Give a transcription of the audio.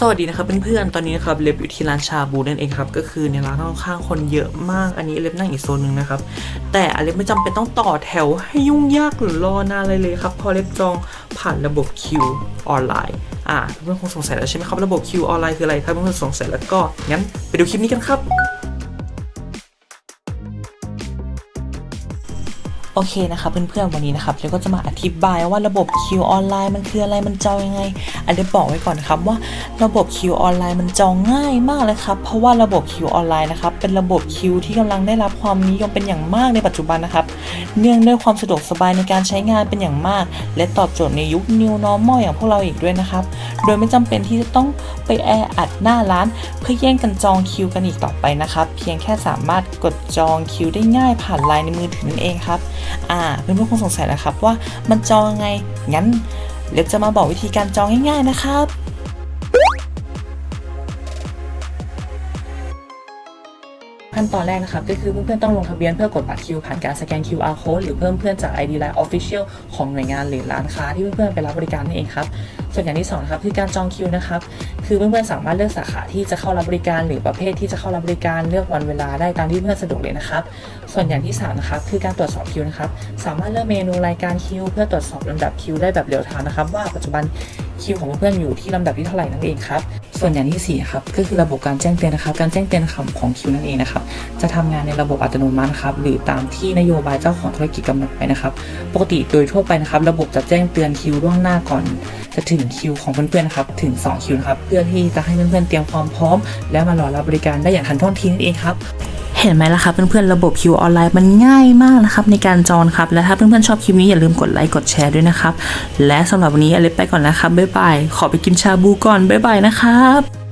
สวัสดีนะครับเพื่อนๆ ตอนนี้นะครับเล็บอยู่ที่ร้านชาบูนั่นเองครับ ก็คือในร้านค่อนข้างคนเยอะมาก อันนี้เล็บนั่งอีกโซนหนึ่งนะครับ แต่อเล็บไม่จำเป็นต้องต่อแถวให้ยุ่งยากหรือรอนานอะไรเลยครับ พอเล็บจองผ่านระบบคิวออนไลน์อ่าเพื่อนๆคงสงสัยแล้วใช่ไหมครับ ระบบคิวออนไลน์คืออะไรถ้าเพื่อนๆสงสัยแล้วก็งั้นไปดูคลิปนี้กันครับ โอเคนะครับเพื่อนๆวันนี้นะครับเราก็จะมาอธิบายว่าระบบคิวออนไลน์มันคืออะไรมันจองยังไงอันเดียวบอกไว้ก่อนนะครับว่าระบบคิวออนไลน์มันจองง่ายมากเลยครับเพราะว่าระบบคิวออนไลน์นะครับเป็นระบบคิวที่กำลังได้รับความนิยมเป็นอย่างมากในปัจจุบันนะครับเนื่องด้วยความสะดวกสบายในการใช้งานเป็นอย่างมาก และตอบโจทย์ในยุค New Normal อย่างพวกเราอีกด้วยนะครับโดยไม่จำเป็นที่จะต้องไปแออัดหน้าร้าน เพื่อแย่งกันจองคิวกันอีกต่อไปนะครับเพียงแค่สามารถกดจองคิวได้ง่ายผ่านไลน์ในมือถือนั่นเองครับอ่าเพื่อนๆคงสงสัยแล้วครับว่ามันจองไงงั้นเล็บจะมาบอกวิธีการจองง่ายๆนะครับ ขั้นตอนแรกนะครับก็คือเพื่อนๆต้องลงทะเบียนเพื่อกดบัตรคิวผ่านการสแกน QR code หรือเพิ่มเพื่อนจาก ID Line Official ของหน่วยงานหรือร้านค้าที่เพื่อนๆไปรับบริการนั่นเองครับส่วนอย่างที่สองนะครับคือการจองคิวนะครับคือเพื่อนๆสามารถเลือกสาขาที่จะเข้ารับบริการ หรือประเภทที่จะเข้ารับบริการเลือกวันเวลาได้ตามที่เพื่อนสะดวกเลยนะครับ ส่วนอย่างที่สามนะครับคือการตรวจสอบคิวนะครับสามารถเลือกเมนูรายการคิว เพื่อตรวจสอบลำดับคิวได้แบบเรียลไทม์นะครับว่าปัจจุบันคิวของเพื่อนๆอยู่ที่ลำดับที่เท่าไหร่นั่นเองครับ ส่วนอย่างที่สี่ครับ ก็คือระบบการแจ้งเตือนนะครับ การแจ้งเตือนคำของคิวนั่นเองนะครับ จะทำงานในระบบอัตโนมัติครับ หรือตามที่นโยบายเจ้าของธุรกิจกำหนดไว้นะครับ ปกติโดยทั่วไปนะครับ ระบบจะแจ้งเตือนคิวล่วงหน้าก่อน จะถึงคิวของเพื่อนๆนะครับ ถึง 2 คิวนะครับ เพื่อที่จะให้เพื่อนๆเตรียมความพร้อม และมารอรับบริการได้อย่างทันท่วงทีนั่นเองครับ เห็นไหมล่ะครับเพื่อนๆระบบคิวออนไลน์มันง่ายมากนะครับในการจองครับและถ้าเพื่อนๆชอบคลิปนี้อย่าลืมกดไลค์กดแชร์ด้วยนะครับ และสำหรับวันนี้อเล็กไปก่อนนะครับบ๊ายบายขอไปกินชาบูก่อนบ๊ายบายนะครับ